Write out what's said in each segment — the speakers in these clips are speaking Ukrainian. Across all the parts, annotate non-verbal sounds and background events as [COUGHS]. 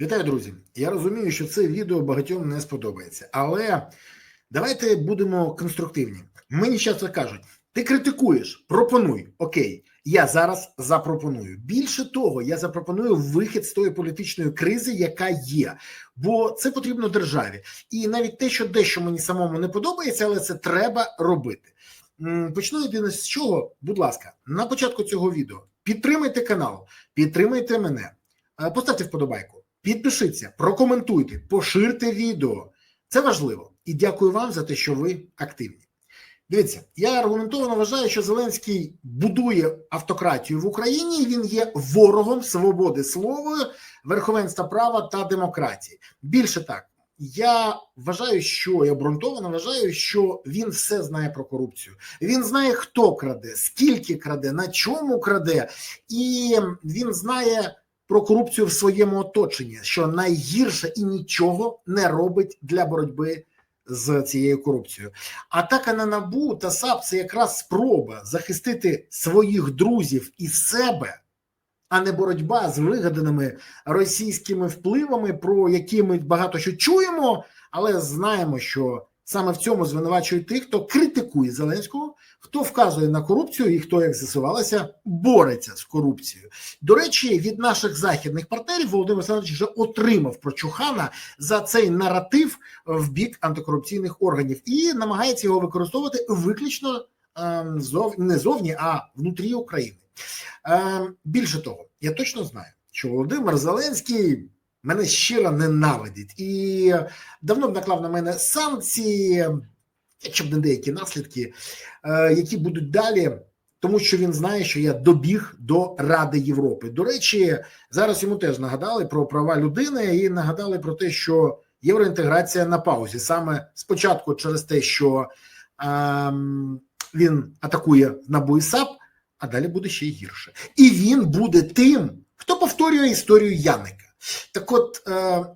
Вітаю, друзі! Я розумію, що це відео багатьом не сподобається, але давайте будемо конструктивні. Мені часто кажуть: ти критикуєш, пропонуй. Окей, я зараз запропоную. Більше того, я запропоную вихід з тої політичної кризи, яка є, бо це потрібно державі. І навіть те, що дещо мені самому не подобається, але це треба робити. Почну єдине з чого, будь ласка, на початку цього відео підтримайте канал, підтримайте мене, е, поставте вподобайку. Підпишіться, прокоментуйте, поширте відео. Це важливо. І дякую вам за те, що ви активні. Дивіться, я аргументовано вважаю, що Зеленський будує автократію в Україні. і Він є ворогом свободи слова, верховенства права та демократії. Більше так, я вважаю, що я обґрунтовано вважаю, що він все знає про корупцію. Він знає, хто краде, скільки краде, на чому краде, і він знає про корупцію в своєму оточенні, що найгірше і нічого не робить для боротьби з цією корупцією. Атака на набу та САП це якраз спроба захистити своїх друзів і себе, а не боротьба з вигаданими російськими впливами, про які ми багато що чуємо, але знаємо, що саме в цьому звинувачують тих, хто критикує Зеленського, хто вказує на корупцію і хто, як з'ясувалося, бореться з корупцією. До речі, від наших західних партнерів Володимир Олександрович вже отримав прочухана за цей наратив в бік антикорупційних органів і намагається його використовувати виключно ем, не зовні, а внутрі України. Ем, Більше того, я точно знаю, що Володимир Зеленський мене щиро ненавидить і давно б наклав на мене санкції, якщо б не деякі наслідки, е, які будуть далі. Тому що він знає, що я добіг до Ради Європи. До речі, зараз йому теж нагадали про права людини і нагадали про те, що євроінтеграція на паузі саме спочатку через те, що ем, він атакує НАБУ і а далі буде ще гірше. І він буде тим, хто повторює історію Яника. Так, от е,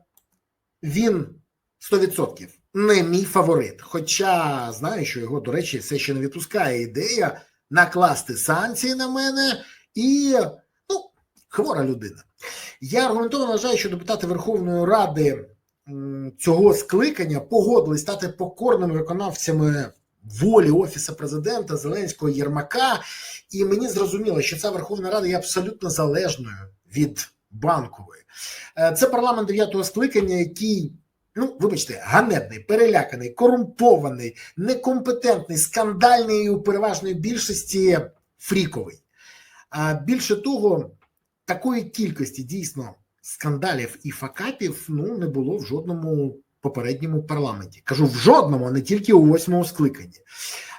він 100% не мій фаворит. Хоча знаю, що його, до речі, все ще не відпускає ідея накласти санкції на мене і ну, хвора людина. Я аргументовано вважаю, що депутати Верховної Ради цього скликання погодились стати покорними виконавцями волі Офісу президента Зеленського Єрмака. І мені зрозуміло, що ця Верховна Рада є абсолютно залежною від банкової. Е, Це парламент дев'ятого скликання, який. Ну, вибачте, ганебний, переляканий, корумпований, некомпетентний, скандальний і у переважної більшості фріковий. А більше того, такої кількості дійсно скандалів і факапів ну не було в жодному попередньому парламенті. Кажу в жодному, а не тільки у восьмому скликанні.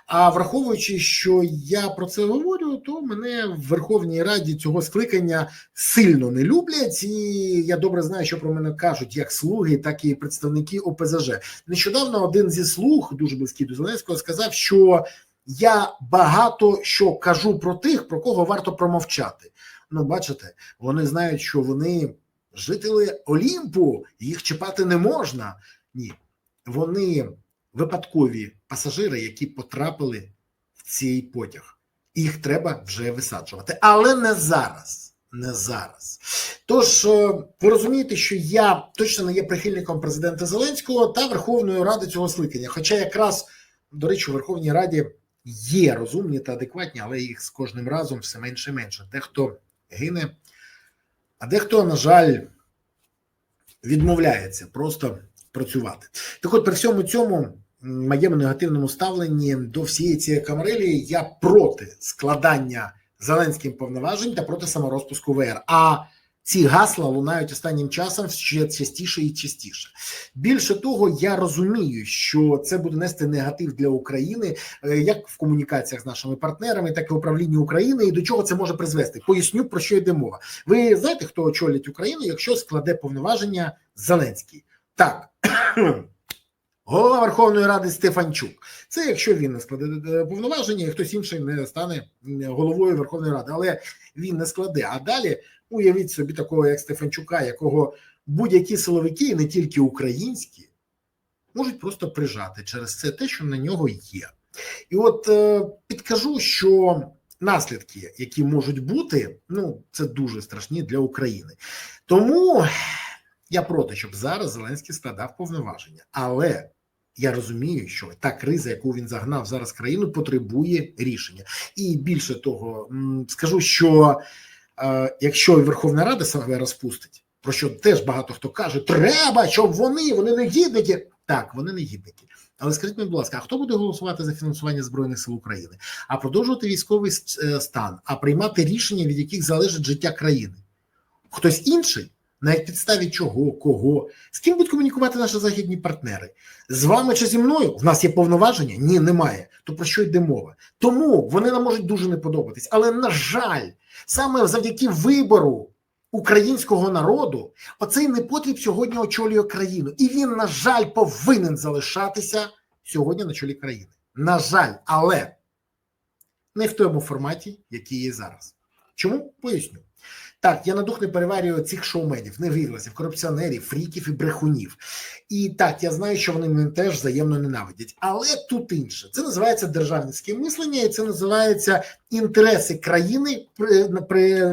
А враховуючи, що я про це говорю, то мене в Верховній Раді цього скликання сильно не люблять, і я добре знаю, що про мене кажуть як слуги, так і представники ОПЗЖ. Нещодавно один зі слуг, дуже близький до Зеленського, сказав, що я багато що кажу про тих, про кого варто промовчати. Ну, бачите, вони знають, що вони жителі Олімпу, їх чіпати не можна. Ні, вони випадкові пасажири, які потрапили в цей потяг. Їх треба вже висаджувати, але не зараз. Не зараз. Tож, ви розумієте, що я точно не є прихильником президента Зеленського та Верховної Ради цього скликання. Хоча якраз, до речі, у Верховній Раді є розумні та адекватні, але їх з кожним разом все менше і менше. Дехто гине, а дехто, на жаль, відмовляється просто працювати. Так от при всьому цьому моєму негативному ставленні до всієї цієї камрилі я проти складання Зеленським повноважень та проти саморозпуску ВР. А ці гасла лунають останнім часом ще частіше і частіше. Більше того, я розумію, що це буде нести негатив для України, е, як в комунікаціях з нашими партнерами, так і в управлінні України, і до чого це може призвести. Поясню про що йде мова. Ви знаєте, хто очолить Україну, якщо складе повноваження Зеленський? Так. Голова Верховної Ради Стефанчук. Це якщо він не складе е, повноваження, і хтось інший не стане головою Верховної Ради, але він не складе. А далі уявіть собі такого, як Стефанчука, якого будь-які силовики, не тільки українські, можуть просто прижати через це те, що на нього є. І от е, підкажу, що наслідки, які можуть бути, ну це дуже страшні для України. Тому Я проти, щоб зараз Зеленський складав повноваження. Але я розумію, що та криза, яку він загнав зараз країну, потребує рішення. І більше того, скажу, що е, якщо Верховна Рада себе розпустить, про що теж багато хто каже, треба, щоб вони, вони не гідники. Так, вони не гідники. Але скажіть мені, будь ласка, а хто буде голосувати за фінансування збройних сил України? А продовжувати військовий е, стан, а приймати рішення, від яких залежить життя країни? Хтось інший? На підставі чого, кого, з ким будуть комунікувати наші західні партнери? З вами чи зі мною? В нас є повноваження? Ні, немає. То про що йде мова? Тому вони нам можуть дуже не подобатись. Але на жаль, саме завдяки вибору українського народу, оцей непотріб сьогодні очолює країну, і він, на жаль, повинен залишатися сьогодні на чолі країни. На жаль, але не в тому форматі, який є зараз. Чому поясню? Так, я на дух не переварюю цих шоуменів, невигласів, корупціонерів, фріків і брехунів. І так, я знаю, що вони мене теж взаємно ненавидять. Але тут інше. Це називається державницьке мислення, і це називається інтереси країни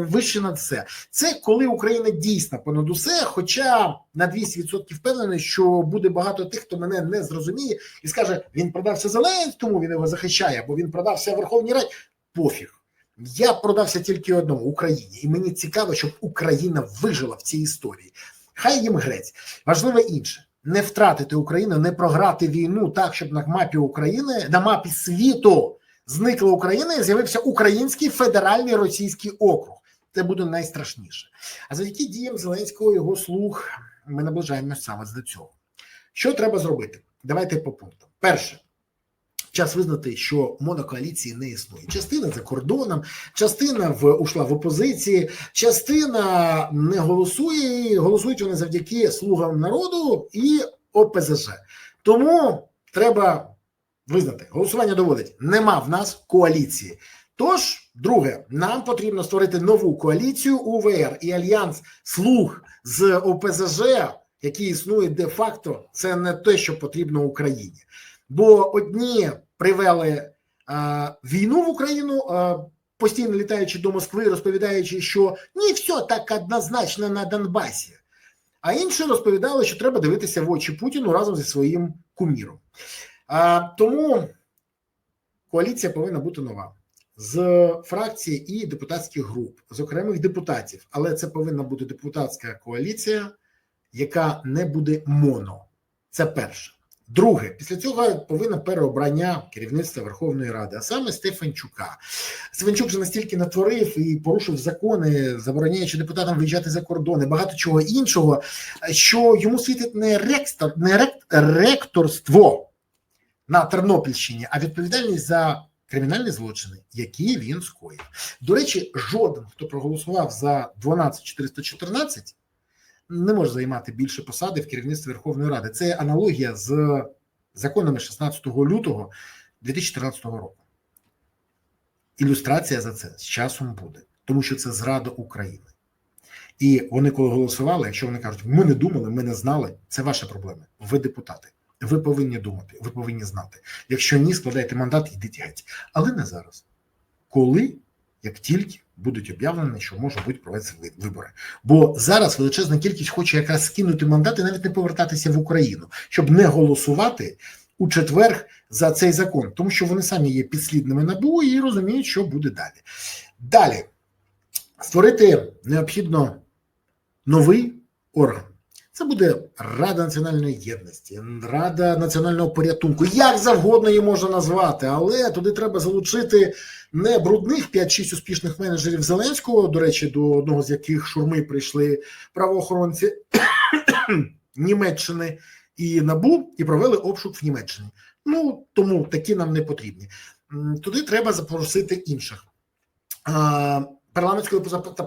вище над все. Це коли Україна дійсно понад усе, хоча на 200% впевнений, що буде багато тих, хто мене не зрозуміє і скаже: він продався Зеленському, він його захищає, або він продався Верховній Раді. Пофіг. Я продався тільки одному Україні, і мені цікаво, щоб Україна вижила в цій історії. Хай їм грець. Важливе інше: не втратити Україну, не програти війну так, щоб на мапі України, на мапі світу зникла Україна і з'явився Український федеральний російський округ. Це буде найстрашніше. А завдяки діям Зеленського його слуг ми наближаємося саме до цього. Що треба зробити? Давайте по пунктам. Перше. Час визнати, що монокоаліції не існує. Частина за кордоном, частина в ушла в опозиції, частина не голосує. і Голосують вони завдяки слугам народу і ОПЗЖ. Тому треба визнати, голосування доводить. Нема в нас коаліції. Тож, друге, нам потрібно створити нову коаліцію УВР і альянс слуг з ОПЗЖ, який існує де-факто, це не те, що потрібно Україні. Бо одні привели а, війну в Україну, а, постійно літаючи до Москви, розповідаючи, що ні, все так однозначно на Донбасі. А інші розповідали, що треба дивитися в очі Путіну разом зі своїм куміром. А, Тому коаліція повинна бути нова з фракції і депутатських груп, з окремих депутатів. Але це повинна бути депутатська коаліція, яка не буде моно. Це перше. Друге, після цього повинно переобрання керівництва Верховної Ради, а саме Стефанчука. Стефанчук вже настільки натворив і порушив закони, забороняючи депутатам виїжджати за кордони, багато чого іншого, що йому світить не рекстор, не рек, ректорство на Тернопільщині, а відповідальність за кримінальні злочини, які він скоїв. До речі, жоден, хто проголосував за 12414, не може займати більше посади в керівництві Верховної Ради. Це аналогія з законами 16 лютого 2014 року. Ілюстрація за це з часом буде, тому що це зрада України. І вони, коли голосували, якщо вони кажуть, ми не думали, ми не знали, це ваші проблеми. Ви депутати. Ви повинні думати, ви повинні знати. Якщо ні, складайте мандат, йдіть геть. Але не зараз. Коли, як тільки будуть об'явлені, що можуть бути проведені вибори. Бо зараз величезна кількість хоче якраз скинути мандат і навіть не повертатися в Україну, щоб не голосувати у четвер за цей закон, тому що вони самі є підслідними набу і розуміють, що буде далі. Далі створити необхідно новий орган. Це буде Рада національної єдності, Рада національного порятунку, як завгодно її можна назвати, але туди треба залучити не брудних 5-6 успішних менеджерів Зеленського, до речі, до одного з яких шурми прийшли правоохоронці [COUGHS] Німеччини і Набу і провели обшук в Німеччині. Ну тому такі нам не потрібні. Туди треба запросити інших парламентську та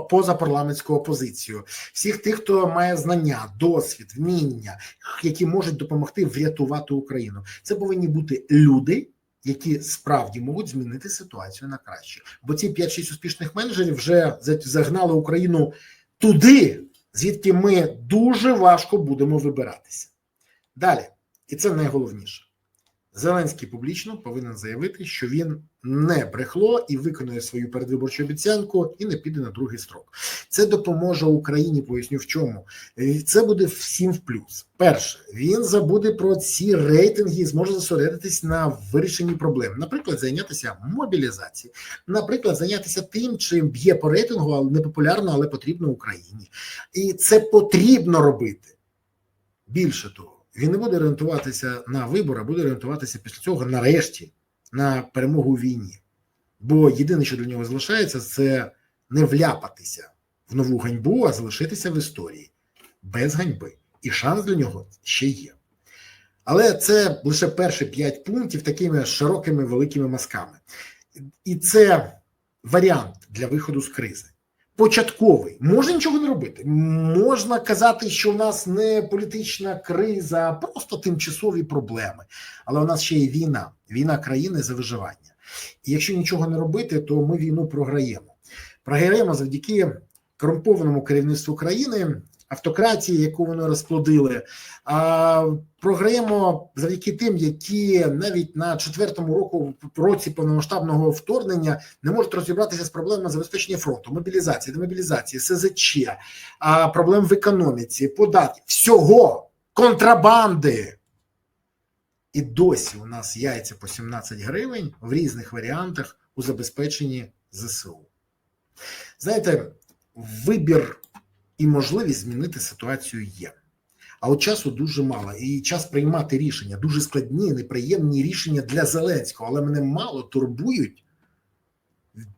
позапарламентську опозицію, всіх тих, хто має знання, досвід, вміння, які можуть допомогти врятувати Україну. Це повинні бути люди. Які справді можуть змінити ситуацію на краще, бо ці 5-6 успішних менеджерів вже загнали Україну туди, звідки ми дуже важко будемо вибиратися. Далі, і це найголовніше: Зеленський публічно повинен заявити, що він не брехло і виконує свою передвиборчу обіцянку і не піде на другий строк. Це допоможе Україні. Поясню в чому Е, це буде всім в плюс. Перше, він забуде про ці рейтинги, і зможе зосередитись на вирішенні проблем. Наприклад, зайнятися мобілізацією, наприклад, зайнятися тим, чим б'є по рейтингу, але не популярно, але потрібно Україні, і це потрібно робити. Більше того. Він не буде орієнтуватися на вибори, а буде орієнтуватися після цього нарешті на перемогу у війні. Бо єдине, що для нього залишається, це не вляпатися в нову ганьбу, а залишитися в історії без ганьби. І шанс для нього ще є. Але це лише перші п'ять пунктів такими широкими великими мазками. І це варіант для виходу з кризи початковий. Можна нічого не робити. Можна казати, що в нас не політична криза, а просто тимчасові проблеми. Але у нас ще є війна, війна країни за виживання. І якщо нічого не робити, то ми війну програємо. Програємо завдяки корумпованому керівництву країни, автократії, яку вони розплодили, а програємо завдяки тим, які навіть на четвертому року році повномасштабного вторгнення не можуть розібратися з проблемами забезпечення фронту, мобілізації, демобілізації, СЗЧ, а проблем в економіці, податків, всього контрабанди. І досі у нас яйця по 17 гривень в різних варіантах у забезпеченні ЗСУ. Знаєте, вибір і можливість змінити ситуацію є. А от часу дуже мало, і час приймати рішення дуже складні, неприємні рішення для Зеленського, але мене мало турбують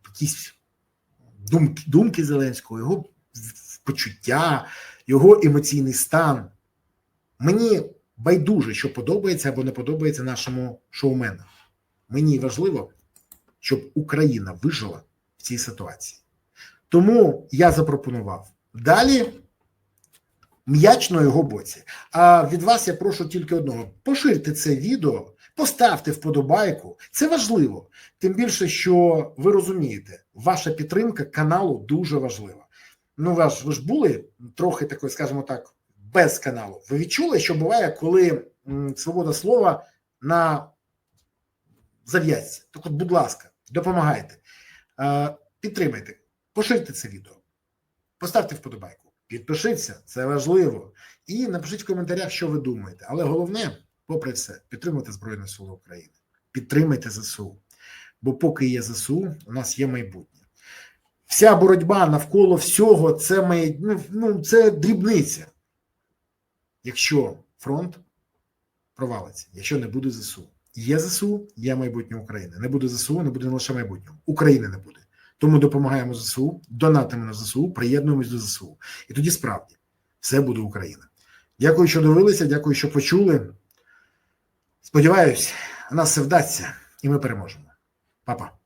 якісь думки, думки Зеленського, його почуття, його емоційний стан. Мені байдуже, що подобається або не подобається нашому шоумену. Мені важливо, щоб Україна вижила в цій ситуації. Тому я запропонував далі м'яч на його боці. А від вас я прошу тільки одного: поширте це відео, поставте вподобайку. Це важливо. Тим більше, що ви розумієте, ваша підтримка каналу дуже важлива. Ну, ви ж ви ж були трохи такої, скажімо так, без каналу. Ви відчули, що буває, коли свобода слова на зав'язці. Так от, будь ласка, допомагайте, е, підтримайте, поширте це відео, поставте вподобайку. Підпишіться, це важливо. І напишіть в коментарях, що ви думаєте. Але головне, попри все, підтримуйте Збройні Сили України. Підтримайте ЗСУ. Бо поки є ЗСУ, у нас є майбутнє. Вся боротьба навколо всього це май... ну, ну, це дрібниця. Якщо фронт провалиться, якщо не буде ЗСУ. Є ЗСУ, є майбутнє України. Не буде ЗСУ, не буде не лише майбутнього. України не буде. Тому допомагаємо ЗСУ, донатимо на ЗСУ, приєднуємось до ЗСУ. І тоді справді все буде Україна. Дякую, що дивилися, дякую, що почули. Сподіваюсь, у нас все вдасться, і ми переможемо. Па-па.